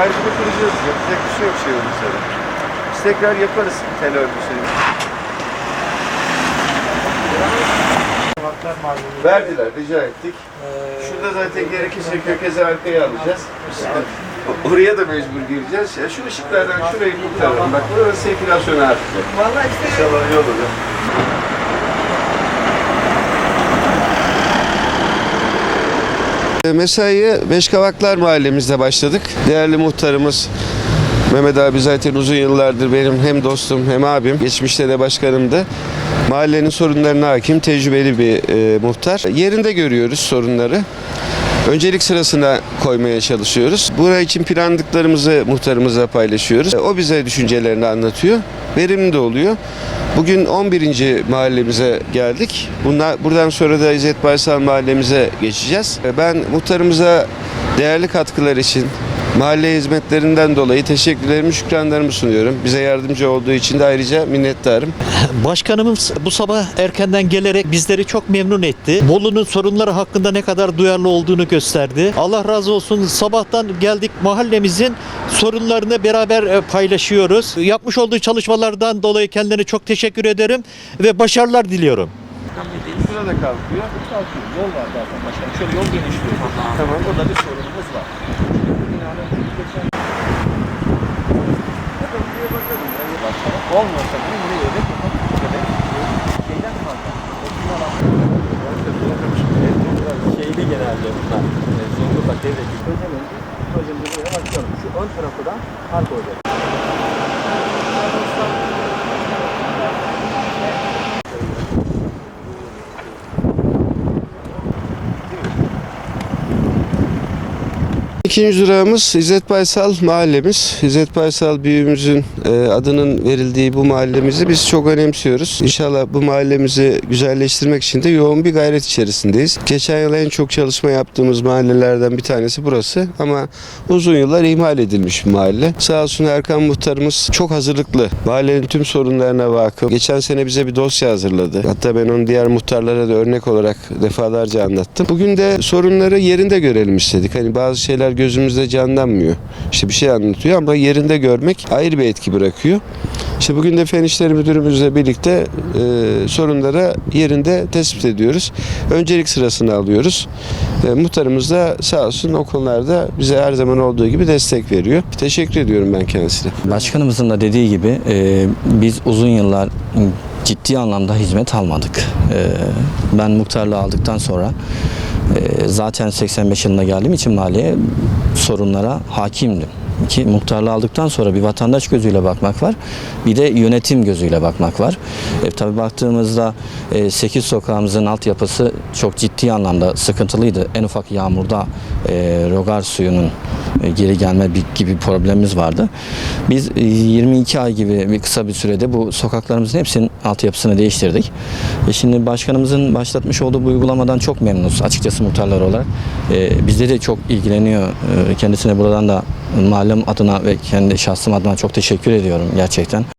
ayrıca kuracağız. Yapacak bir şey yok şey olursa. da. Biz tekrar yaparız tel örgüsünü. Verdiler, rica ettik. Şurada zaten gerekirse kökezi arkaya alacağız. Oraya da mecbur gireceğiz. Ya şu ışıklardan şurayı kurtaralım. Bak burası sirkülasyonu artacak. Vallahi işte İnşallah iyi olur. ya. Mesaiye Beşkavaklar Mahallemizde başladık. Değerli muhtarımız Mehmet abi zaten uzun yıllardır benim hem dostum hem abim. Geçmişte de başkanımdı. Mahallenin sorunlarına hakim, tecrübeli bir e, muhtar. Yerinde görüyoruz sorunları. Öncelik sırasına koymaya çalışıyoruz. Buraya için planladıklarımızı muhtarımızla paylaşıyoruz. O bize düşüncelerini anlatıyor. Verimli de oluyor. Bugün 11. mahallemize geldik. Bunlar, buradan sonra da İzzet Baysal mahallemize geçeceğiz. Ben muhtarımıza değerli katkılar için mahalle hizmetlerinden dolayı teşekkürlerimi, şükranlarımı sunuyorum. Bize yardımcı olduğu için de ayrıca minnettarım. Başkanımız bu sabah erkenden gelerek bizleri çok memnun etti. Bolu'nun sorunları hakkında ne kadar duyarlı olduğunu gösterdi. Allah razı olsun sabahtan geldik mahallemizin sorunlarını beraber e, paylaşıyoruz. Yapmış olduğu çalışmalardan dolayı kendine çok teşekkür ederim ve başarılar diliyorum. Şurada kalkıyor. yol var zaten başkanım. Şöyle yol genişliyor. Tamam. Burada bir sorunumuz var. Binanın geçen... Olmuyorsa bunu buraya ödek yapalım. Şeyden fazla. Şeyli genelde bunlar. E, Zonguldak devleti. Projemizi, projemizi buraya başlayalım. Şu ön tarafı da park olacak. İkinci durağımız İzzet Baysal mahallemiz. İzzet Baysal büyüğümüzün e, adının verildiği bu mahallemizi biz çok önemsiyoruz. İnşallah bu mahallemizi güzelleştirmek için de yoğun bir gayret içerisindeyiz. Geçen yıl en çok çalışma yaptığımız mahallelerden bir tanesi burası ama uzun yıllar ihmal edilmiş bir mahalle. Sağ olsun Erkan Muhtarımız çok hazırlıklı. Mahallenin tüm sorunlarına vakıf. Geçen sene bize bir dosya hazırladı. Hatta ben onu diğer muhtarlara da örnek olarak defalarca anlattım. Bugün de sorunları yerinde görelim istedik. Hani bazı şeyler gözümüzde canlanmıyor. İşte bir şey anlatıyor ama yerinde görmek ayrı bir etki bırakıyor. İşte bugün de Fen İşleri Müdürümüzle birlikte e, sorunlara yerinde tespit ediyoruz. Öncelik sırasını alıyoruz. E, muhtarımız da sağ olsun o konularda bize her zaman olduğu gibi destek veriyor. Teşekkür ediyorum ben kendisine. Başkanımızın da dediği gibi e, biz uzun yıllar ciddi anlamda hizmet almadık. E, ben muhtarlığı aldıktan sonra zaten 85 yılında geldiğim için mahalleye sorunlara hakimdim. Ki muhtarlığı aldıktan sonra bir vatandaş gözüyle bakmak var. Bir de yönetim gözüyle bakmak var. E, tabii baktığımızda 8 sokağımızın altyapısı çok ciddi anlamda sıkıntılıydı. En ufak yağmurda e, rogar suyunun e, geri gelme bir- gibi problemimiz vardı. Biz e, 22 ay gibi bir kısa bir sürede bu sokaklarımızın hepsinin altyapısını değiştirdik. E şimdi başkanımızın başlatmış olduğu bu uygulamadan çok memnunuz açıkçası muhtarlar olarak. E, bizde de çok ilgileniyor. E, kendisine buradan da mahallem adına ve kendi şahsım adına çok teşekkür ediyorum gerçekten.